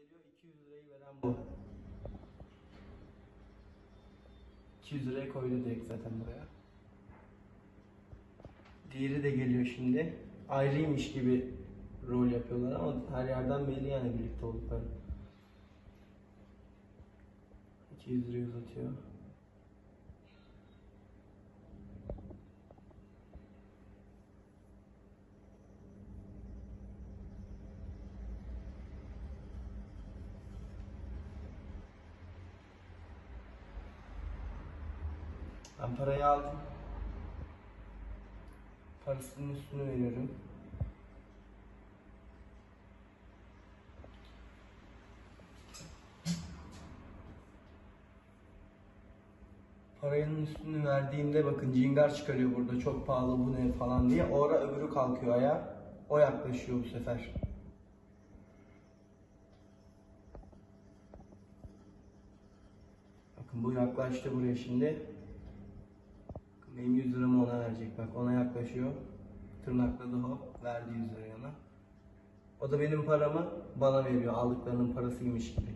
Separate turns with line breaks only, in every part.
geliyor 200 lirayı veren bu. 200 liraya koydu direkt zaten buraya. Diğeri de geliyor şimdi. Ayrıymış gibi rol yapıyorlar ama her yerden belli yani birlikte oldukları. 200 lirayı uzatıyor. Ben parayı aldım. Parasının üstünü veriyorum. Paranın üstünü verdiğimde bakın cingar çıkarıyor burada çok pahalı bu ne falan diye. O ara öbürü kalkıyor ayağa. O yaklaşıyor bu sefer. Bakın bu yaklaştı buraya şimdi. Benim 100 liramı ona verecek bak ona yaklaşıyor. Tırnakladı hop verdi 100 lirayı. O da benim paramı bana veriyor aldıklarının parasıymış gibi.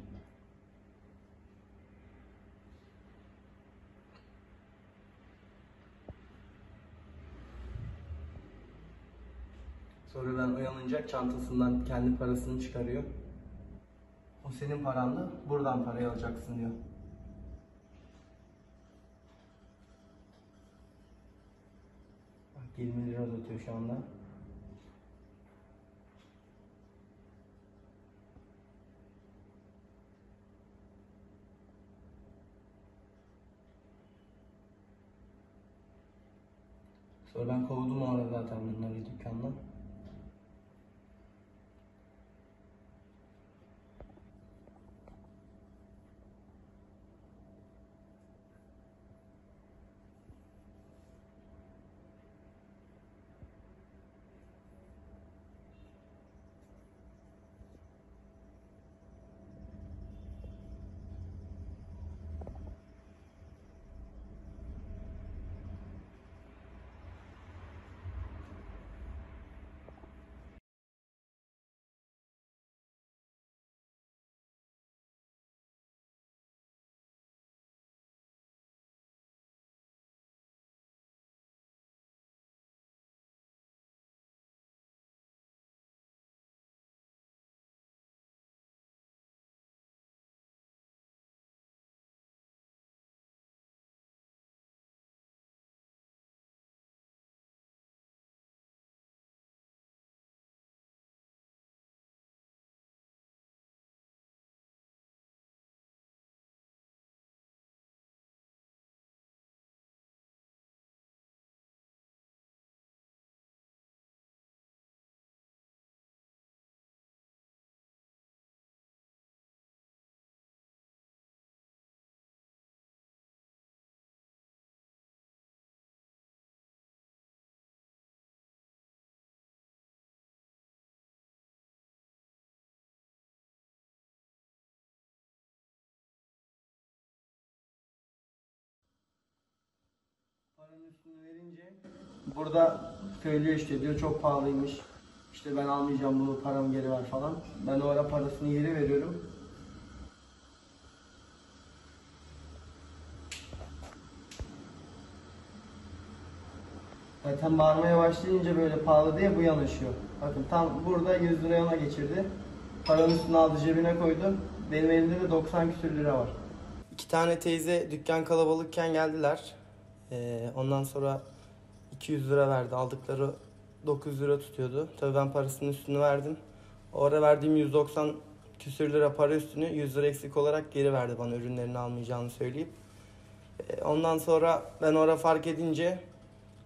Sonradan uyanınca çantasından kendi parasını çıkarıyor. O senin parandı, buradan parayı alacaksın diyor. 20 lira uzatıyor şu anda. Sonra ben kovdum o ara zaten bunları dükkandan. Paranın üstünü verince burada söylüyor işte diyor çok pahalıymış. İşte ben almayacağım bunu paramı geri ver falan. Ben o ara parasını geri veriyorum. Zaten bağırmaya başlayınca böyle pahalı diye bu yanaşıyor. Bakın tam burada 100 liraya ona geçirdi. Paranın üstüne aldı cebine koydu. Benim elimde de 90 küsür lira var. İki tane teyze dükkan kalabalıkken geldiler. Ee, ondan sonra 200 lira verdi. Aldıkları 900 lira tutuyordu. Tabii ben parasının üstünü verdim. O ara verdiğim 190 küsür lira para üstünü 100 lira eksik olarak geri verdi bana ürünlerini almayacağını söyleyip. Ee, ondan sonra ben orada fark edince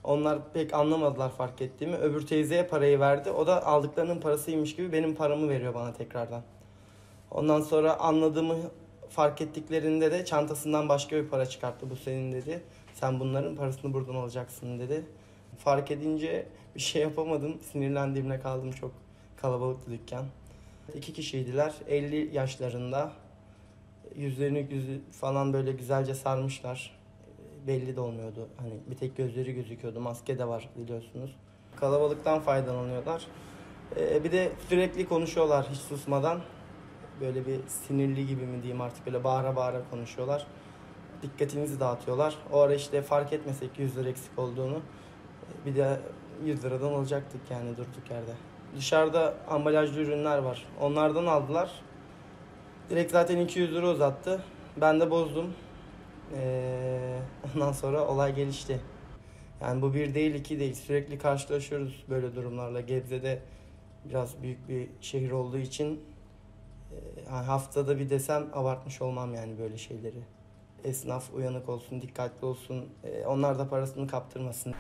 onlar pek anlamadılar fark ettiğimi. Öbür teyzeye parayı verdi. O da aldıklarının parasıymış gibi benim paramı veriyor bana tekrardan. Ondan sonra anladığımı fark ettiklerinde de çantasından başka bir para çıkarttı. Bu senin dedi. Sen bunların parasını buradan alacaksın dedi. Fark edince bir şey yapamadım. Sinirlendiğimde kaldım çok kalabalıktı dükkan. İki kişiydiler. 50 yaşlarında. Yüzlerini yüzü falan böyle güzelce sarmışlar. Belli de olmuyordu. Hani bir tek gözleri gözüküyordu. Maske de var biliyorsunuz. Kalabalıktan faydalanıyorlar. Ee, bir de sürekli konuşuyorlar hiç susmadan. Böyle bir sinirli gibi mi diyeyim artık böyle bağıra bağıra konuşuyorlar. Dikkatinizi dağıtıyorlar. O ara işte fark etmesek 100 lira eksik olduğunu bir de 100 liradan alacaktık yani durduk yerde. Dışarıda ambalajlı ürünler var. Onlardan aldılar. Direkt zaten 200 lira uzattı. Ben de bozdum. Ee, ondan sonra olay gelişti. Yani bu bir değil iki değil. Sürekli karşılaşıyoruz böyle durumlarla. Gebze'de biraz büyük bir şehir olduğu için haftada bir desem abartmış olmam yani böyle şeyleri. Esnaf uyanık olsun, dikkatli olsun. E, onlar da parasını kaptırmasın.